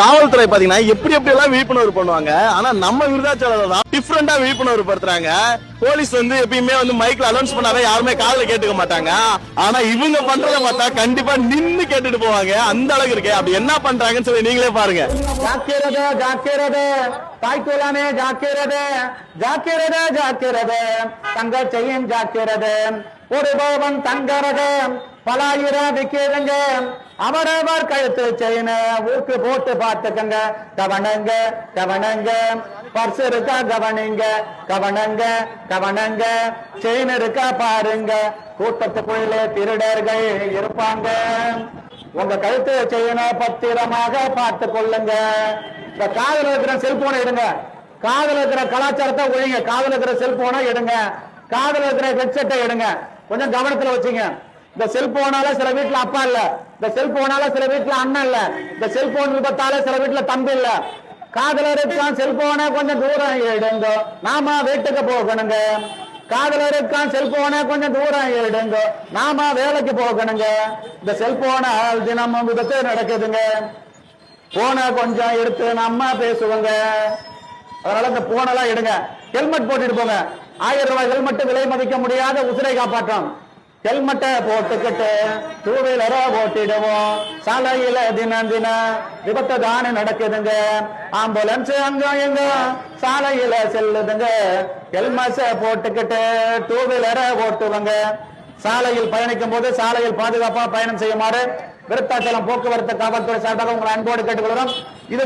காவல்துறை பாத்தீங்கன்னா எப்படி எப்படி எல்லாம் விழிப்புணர்வு பண்ணுவாங்க. ஆனா நம்ம விருதாச்சலம் தான் டிஃப்ரெண்டா விழிப்புணர்வு படுத்துறாங்க போலீஸ் வந்து எப்பயுமே வந்து மைக்ல அனௌன்ஸ் பண்ணாவே யாருமே காதல கேட்டுக்க மாட்டாங்க. ஆனா இவங்க பண்றத பார்த்தா கண்டிப்பா நின்னு கேட்டுட்டு போவாங்க. அந்த அளவுக்கு இருக்கு. அப்படி என்ன பண்றாங்கன்னு சொல்லி நீங்களே பாருங்க. ஜாக்கிரதை ஜாக்கிரதை. தாய்க்குலானே ஜாக்கிரதே. ஜாக்கிரதை ஜாக்கிரதை. தங்க செய்யும் ஜாக்கிரதை. தங்க தங்கரத பலாயிரம் விக்கிறங்க அமரவர் கழுத்து செயின ஊக்கு போட்டு பார்த்துக்கங்க. கவனங்க கவனங்க. பர்ஸ் இருக்கா கவனிங்க. கவனங்க கவனங்க. செயின் இருக்கா பாருங்க. கூட்டத்துக்குள்ளே திருடர்கள் இருப்பாங்க. உங்க கழுத்து செய்யணும் பத்திரமாக பார்த்து கொள்ளுங்க. இந்த காதல் இருக்கிற செல்போனை எடுங்க. காதல் இருக்கிற கலாச்சாரத்தை ஒழிங்க. காதல் இருக்கிற செல்போனை எடுங்க. காதல் இருக்கிற ஹெட்செட்டை எடுங்க. கொஞ்சம் கவனத்துல வச்சுங்க. இந்த செல்போனால சில வீட்டுல அப்பா இல்ல. இந்த செல்போனால சில வீட்டுல அண்ணன் இல்ல. இந்த செல்போன் விபத்தால சில வீட்டுல தம்பி இல்ல. காதுல இருக்கான் செல்போனை கொஞ்சம் தூரம் எடுங்க. நாம வீட்டுக்கு போகணுங்க. காதல இருக்கான் செல்போனை கொஞ்சம் தூரம் எடுங்க. நாம வேலைக்கு போகணுங்க. இந்த செல்போனால் தினமும் விபத்து நடக்குதுங்க. போனை கொஞ்சம் எடுத்து நம்ம பேசுவோங்க. அதனால இந்த போனெல்லாம் எடுங்க. ஹெல்மெட் போட்டுட்டு போங்க. ஆயிரம் ரூபாய் ஹெல்மெட் விலை மதிக்க முடியாத உசிரை காப்பாற்றம் ஹெல்மெட்டை போட்டுக்கிட்டு டூ வீலரை ஓட்டிடுவோம் சாலையில தினம் தினம் விபத்து தானே நடக்குதுங்க. ஆம்புலன்ஸ் அங்க எங்க சாலையில செல்லுதுங்க. ஹெல்மெட்ஸ போட்டுக்கிட்டு டூ வீலரை ஓட்டுவாங்க சாலையில் பயணிக்கும் போது சாலையில் பாதுகாப்பா பயணம் செய்யுமாறு விருத்தாச்சலம் போக்குவரத்து காவல்துறை சார்பாக உங்களை அன்போடு கேட்டுக்கொள்கிறோம். இது